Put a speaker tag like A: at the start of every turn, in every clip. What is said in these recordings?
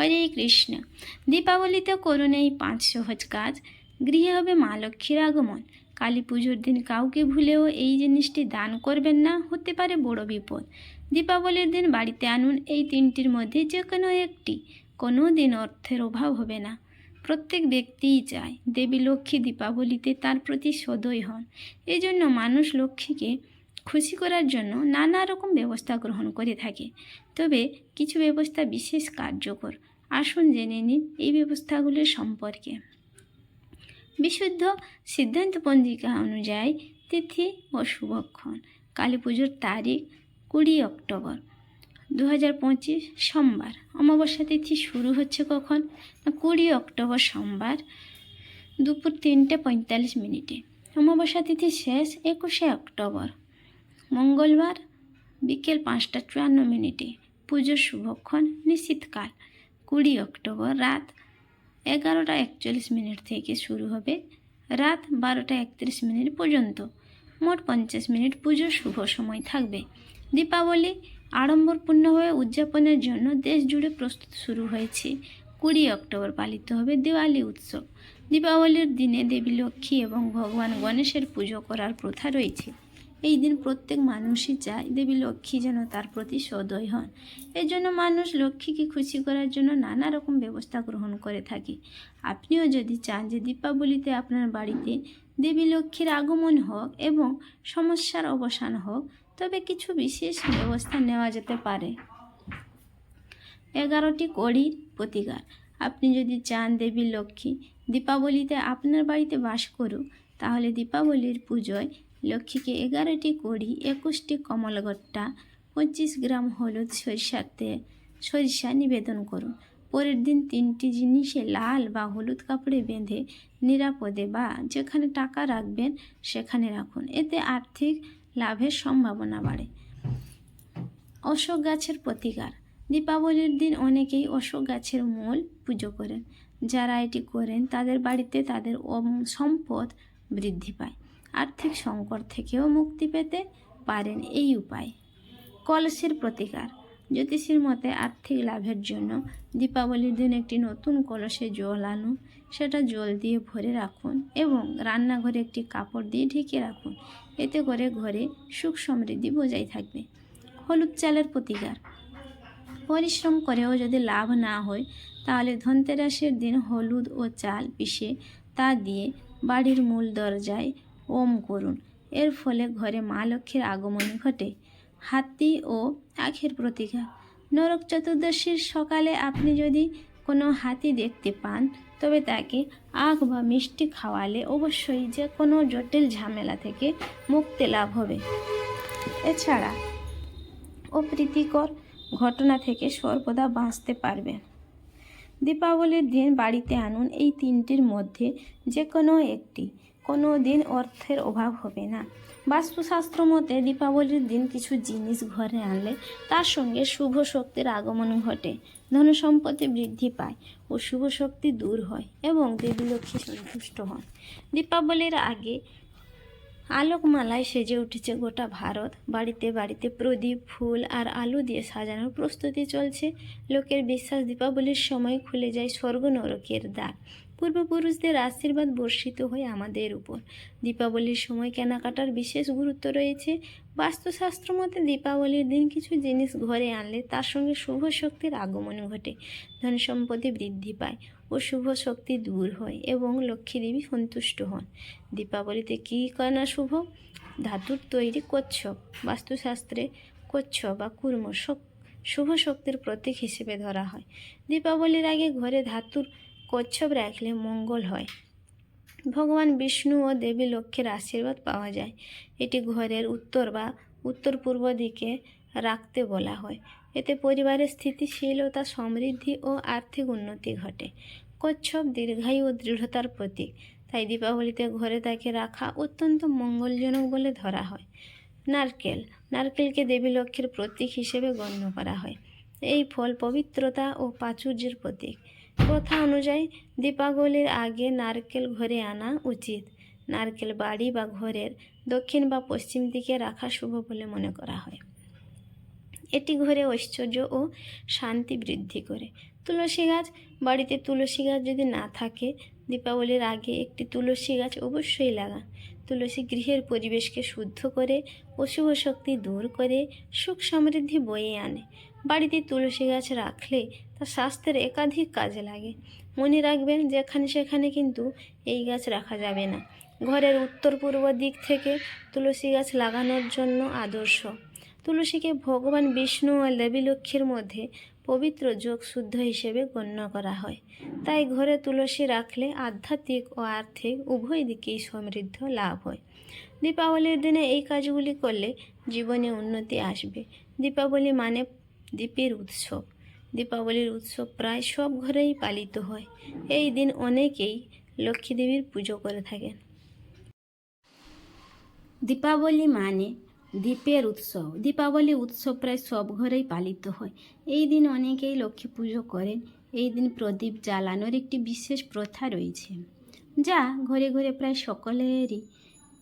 A: হরে কৃষ্ণ। দীপাবলিতে করুন এই পাঁচ সহজ কাজ। গৃহে হবে মা লক্ষ্মীর আগমন। কালী পুজোর দিন কাউকে ভুলেও এই জিনিসটি দান করবেন না, হতে পারে বড় বিপদ। দীপাবলির দিন বাড়িতে আনুন এই তিনটির মধ্যে যে কোনো একটি। কোনো দিন অর্থের অভাব হবে না। প্রত্যেক ব্যক্তিই চায় দেবী লক্ষ্মী দীপাবলিতে তার প্রতি সদয় হন। এই জন্য মানুষ লক্ষ্মীকে খুশি করার জন্য নানা রকম ব্যবস্থা গ্রহণ করে থাকে। তবে কিছু ব্যবস্থা বিশেষ কার্যকর। আসুন জেনে নিন এই ব্যবস্থাগুলির সম্পর্কে। বিশুদ্ধ সিদ্ধান্ত পঞ্জিকা অনুযায়ী তিথি ও শুভক্ষণ। কালী পুজোর তারিখ কুড়ি অক্টোবর। দু হাজার পঁচিশ সোমবার। অমাবস্যা তিথি শুরু হচ্ছে কখন? কুড়ি অক্টোবর সোমবার দুপুর তিনটে পঁয়তাল্লিশ মিনিটে। অমাবস্যা তিথি শেষ একুশে অক্টোবর। মঙ্গলবার বিকেল পাঁচটা চুয়ান্ন মিনিটে। পুজোর শুভক্ষণ নিশ্চিতকাল। কুড়ি অক্টোবর রাত এগারোটা একচল্লিশ মিনিট থেকে শুরু হবে। রাত বারোটা একত্রিশ মিনিট পর্যন্ত। মোট পঞ্চাশ মিনিট পুজোর শুভ সময় থাকবে। দীপাবলি আড়ম্বরপূর্ণভাবে উদযাপনের জন্য দেশ জুড়ে প্রস্তুত শুরু হয়েছে। কুড়ি অক্টোবর পালিত হবে দিওয়ালি উৎসব। দীপাবলির দিনে দেবী লক্ষ্মী এবং ভগবান গণেশের পুজো করার প্রথা রয়েছে। এই দিন প্রত্যেক মানুষই চায় দেবী লক্ষ্মী যেন তার প্রতি সদয় হন। এই জন্য মানুষ লক্ষ্মীকে খুশি করার জন্য নানা রকম ব্যবস্থা গ্রহণ করে থাকে। আপনিও যদি চান যে দীপাবলিতে আপনার বাড়িতে দেবী লক্ষ্মীর আগমন হোক এবং সমস্যার অবসান হোক, তবে কিছু বিশেষ ব্যবস্থা নেওয়া যেতে পারে। এগারোটি কড়ির প্রতিকার। আপনি যদি চান দেবী লক্ষ্মী দীপাবলিতে আপনার বাড়িতে বাস করুক, তাহলে দীপাবলির পুজোয় লক্ষ্মীকে এগারোটি কড়ি, একুশটি কমলগট্টা, পঁচিশ গ্রাম হলুদ সরিষাতে সরিষা নিবেদন করুন। পরের দিন তিনটি জিনিসে লাল বা হলুদ কাপড়ে বেঁধে নিরাপদে বা যেখানে টাকা রাখবেন সেখানে রাখুন। এতে আর্থিক লাভের সম্ভাবনা বাড়ে। অশোক গাছের প্রতিকার। দীপাবলির দিন অনেকেই অশোক গাছের মূল পুজো করেন। যারা এটি করেন, তাদের বাড়িতে তাদের সম্পদ বৃদ্ধি পায়। আর্থিক সংকট থেকেও মুক্তি পেতে পারেন এই উপায়। কলসের প্রতিকার। জ্যোতিষীর মতে আর্থিক লাভের জন্য দীপাবলির দিন একটি নতুন কলসে জল আনুন, সেটা জল দিয়ে ভরে রাখুন এবং রান্নাঘরে একটি কাপড় দিয়ে ঢেকে রাখুন, এতে করে ঘরে সুখ সমৃদ্ধি বজায় থাকবে। হলুদ চালের প্রতিকার। পরিশ্রম করেও যদি লাভ না হয়, তাহলে ধনতেরাসের দিন হলুদ ও চাল পিষে তা দিয়ে বাড়ির মূল দরজায় ওম করুন। এর ফলে ঘরে মা লক্ষ্মীর আগমন ঘটে। হাতি ও আখের প্রতিকার নরক চতুর্দশীর সকালে আপনি যদি কোনো হাতি দেখতে পান, তবে তাকে আখ বা মিষ্টি খাওয়ালে অবশ্যই যে কোনো জটিল ঝামেলা থেকে মুক্তি লাভ হবে। এছাড়া অপ্রীতিকর ঘটনা থেকে সর্বদা বাঁচতে পারবেন দীপাবলির দিন বাড়িতে আনুন এই তিনটির মধ্যে যে কোনো একটি। কোনো দিন অর্থের অভাব হবে না। বাস্তুশাস্ত্র মতে দীপাবলির দিন কিছু জিনিস ঘরে আনলে তার সঙ্গে শুভ শক্তির আগমন ঘটে। ধন সম্পত্তি বৃদ্ধি পায় ও শুভ শক্তি দূর হয় এবং দেবী লক্ষ্মী সন্তুষ্ট হন। দীপাবলির আগে আলোকমালায় সেজে উঠেছে গোটা ভারত। বাড়িতে বাড়িতে প্রদীপ, ফুল আর আলু দিয়ে সাজানোর প্রস্তুতি চলছে। লোকের বিশ্বাস দীপাবলির সময় খুলে যায় স্বর্গ নরকের দ্বার। পূর্বপুরুষদের আশীর্বাদ বর্ষিত হয় আমাদের উপর। দীপাবলির সময় কেনাকাটার বিশেষ গুরুত্ব রয়েছে। বাস্তুশাস্ত্র মতে দীপাবলির দিন কিছু জিনিস ঘরে আনলে তার সঙ্গে শুভ শক্তির আগমন ঘটে। ধন সম্পত্তি বৃদ্ধি পায়। ও শুভ শক্তি দূর হয় এবং লক্ষ্মী দেবী সন্তুষ্ট হন। দীপাবলিতে কী কেনা শুভ? ধাতুর তৈরি কচ্ছপ। বাস্তুশাস্ত্রে কচ্ছপ বা কুর্ম শুভ শক্তির প্রতীক হিসেবে ধরা হয়। দীপাবলির আগে ঘরে ধাতুর কচ্ছপ রাখলে মঙ্গল হয়। ভগবান বিষ্ণু ও দেবী লক্ষ্মীর আশীর্বাদ পাওয়া যায়। এটি ঘরের উত্তর বা উত্তর পূর্ব দিকে রাখতে বলা হয়। এতে পরিবারের স্থিতিশীলতা, সমৃদ্ধি ও আর্থিক উন্নতি ঘটে। কচ্ছপ দীর্ঘায়ু ও দৃঢ়তার প্রতীক। তাই দীপাবলিতে ঘরে তাকে রাখা অত্যন্ত মঙ্গলজনক বলে ধরা হয়। নারকেল। নারকেলকে দেবী লক্ষ্মীর প্রতীক হিসেবে গণ্য করা হয়। এই ফল পবিত্রতা ও প্রাচুর্যের প্রতীক। প্রথা অনুযায়ী দীপাবলির আগে নারকেল ঘরে আনা উচিত। নারকেল বাড়ি বা ঘরের দক্ষিণ বা পশ্চিম দিকে রাখা শুভ বলে মনে করা হয়। এটি ঘরে ঐশ্বর্য ও শান্তি বৃদ্ধি করে। তুলসী গাছ। বাড়িতে তুলসী গাছ যদি না থাকে, দীপাবলির আগে একটি তুলসী গাছ অবশ্যই লাগান। তুলসী গৃহের পরিবেশকে শুদ্ধ করে, অশুভ শক্তি দূর করে, সুখ সমৃদ্ধি বয়ে আনে। বাড়িতে তুলসী গাছ রাখলে তা স্বাস্থ্যের একাধিক কাজে লাগে। মনে রাখবেন, যেখানে সেখানে কিন্তু এই গাছ রাখা যাবে না। ঘরের উত্তর পূর্ব দিক থেকে তুলসী গাছ লাগানোর জন্য আদর্শ। তুলসীকে ভগবান বিষ্ণু ও দেবী লক্ষ্মীর মধ্যে পবিত্র যোগ শুদ্ধ হিসেবে গণ্য করা হয়। তাই ঘরে তুলসী রাখলে আধ্যাত্মিক ও আর্থিক উভয় দিকেই সমৃদ্ধ লাভ হয়। দীপাবলির দিনে এই কাজগুলি করলে জীবনে উন্নতি আসবে। দীপাবলি মানে দ্বীপের উৎসব। দীপাবলির উৎসব প্রায় সব ঘরেই পালিত হয়। এই দিন অনেকেই লক্ষ্মী দেবীর পুজো করে থাকেন। দীপাবলি মানে দ্বীপের উৎসব। দীপাবলি উৎসব প্রায় সব ঘরেই পালিত হয়। এই দিন অনেকেই লক্ষ্মী পুজো করেন। এই দিন প্রদীপ জ্বালানোর একটি বিশেষ প্রথা রয়েছে, যা ঘরে ঘরে প্রায় সকলেরই,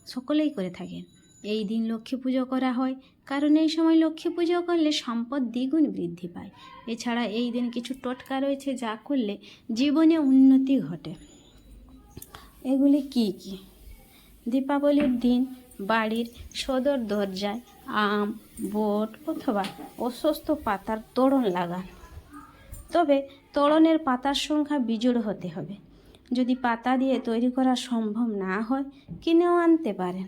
A: সকলেই করে থাকেন। এই দিন লক্ষ্মী পুজো করা হয়, কারণ এই সময় লক্ষ্মী পুজো করলে সম্পদ দ্বিগুণ বৃদ্ধি পায়। এছাড়া এই দিন কিছু টোটকা রয়েছে যা করলে জীবনে উন্নতি ঘটে। এগুলি কি কি? দীপাবলির দিন বাড়ির সদর দরজায় আম, বট অথবা অস্বস্ಥ পাতার তোরণ লাগান। তবে তোরণের পাতার সংখ্যা বিজোড় হতে হবে। যদি পাতা দিয়ে তৈরি করা সম্ভব না হয়, কিনেও আনতে পারেন।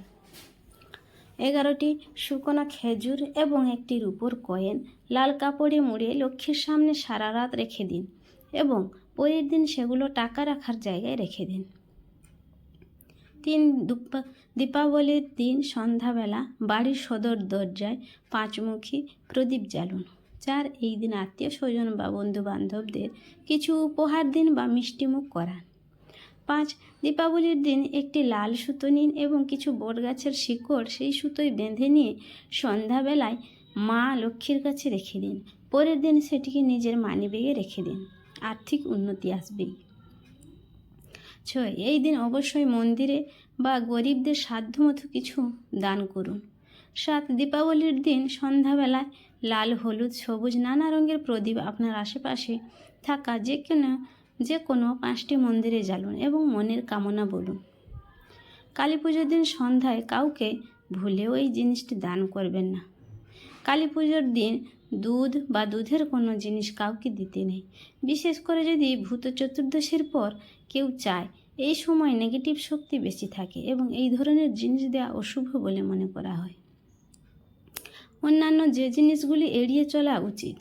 A: এগারোটি শুকনো খেজুর এবং একটি রূপোর কয়েন, লাল কাপড়ে মুড়ে লক্ষ্মীর সামনে সারা রাত রেখে দিন এবং পরের দিন সেগুলো টাকা রাখার জায়গায় রেখে দিন। তিন দুপা, দীপাবলির দিন সন্ধ্যাবেলা বাড়ির সদর দরজায় পাঁচমুখী প্রদীপ জ্বালুন। চার এই দিন আত্মীয় স্বজন বা বন্ধু বান্ধবদের কিছু উপহার দিন বা মিষ্টিমুখ করান। পাঁচ, দীপাবলির দিন একটি লাল সুতো নিন এবং কিছু বটগাছের শিকড় সেই সুতোয় বেঁধে নিয়ে সন্ধ্যাবেলায় মা লক্ষ্মীর কাছে রেখে দিন। পরের দিন সেটিকে নিজের মানিব্যাগে রেখে দিন। আর্থিক উন্নতি আসবেই। ছয় এই দিন অবশ্যই মন্দিরে বা গরিবদের সাধ্যমতো কিছু দান করুন। সাত দীপাবলির দিন সন্ধ্যাবেলায় লাল, হলুদ, সবুজ, নানা রঙের প্রদীপ আপনার আশেপাশে থাকা যে কোনো যে কোনো পাঁচটি মন্দিরে জ্বালুন এবং মনের কামনা বলুন। কালী পুজোর দিন সন্ধ্যায় কাউকে ভুলেও এই জিনিসটি দান করবেন না। কালী পুজোর দিন দুধ বা দুধের কোনো জিনিস কাউকে দিতে নেই। বিশেষ করে যদি ভূত চতুর্দশীর পর কেউ চায়, এই সময় নেগেটিভ শক্তি বেশি থাকে এবং এই ধরনের জিনিস দেওয়া অশুভ বলে মনে করা হয়। অন্যান্য যে জিনিসগুলি এড়িয়ে চলা উচিত।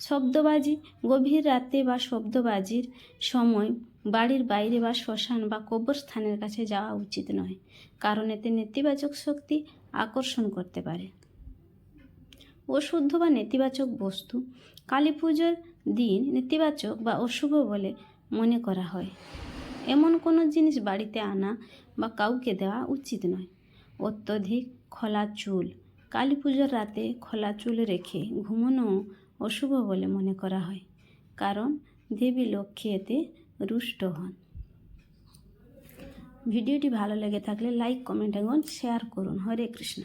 A: শব্দবাজি, গভীর রাতে বা শব্দবাজির সময় বাড়ির বাইরে বা শ্মশান বা কবরস্থানের কাছে যাওয়া উচিত নয়, কারণ এতে নেতিবাচক শক্তি আকর্ষণ করতে পারে। অশুদ্ধ বা নেতিবাচক বস্তু কালী পুজোর দিন নেতিবাচক বা অশুভ বলে মনে করা হয়। এমন কোনো জিনিস বাড়িতে আনা বা কাউকে দেওয়া উচিত নয়। অত্যধিক খোলা চুল কালী পুজোর রাতে খোলা চুল রেখে ঘুমনো অশুভ বলে মনে করা হয়, কারণ দেবী লক্ষ্মী এতে রুষ্ট হন। ভিডিওটি ভালো লেগে থাকলে লাইক, কমেন্ট এবং শেয়ার করুন। হরে কৃষ্ণ।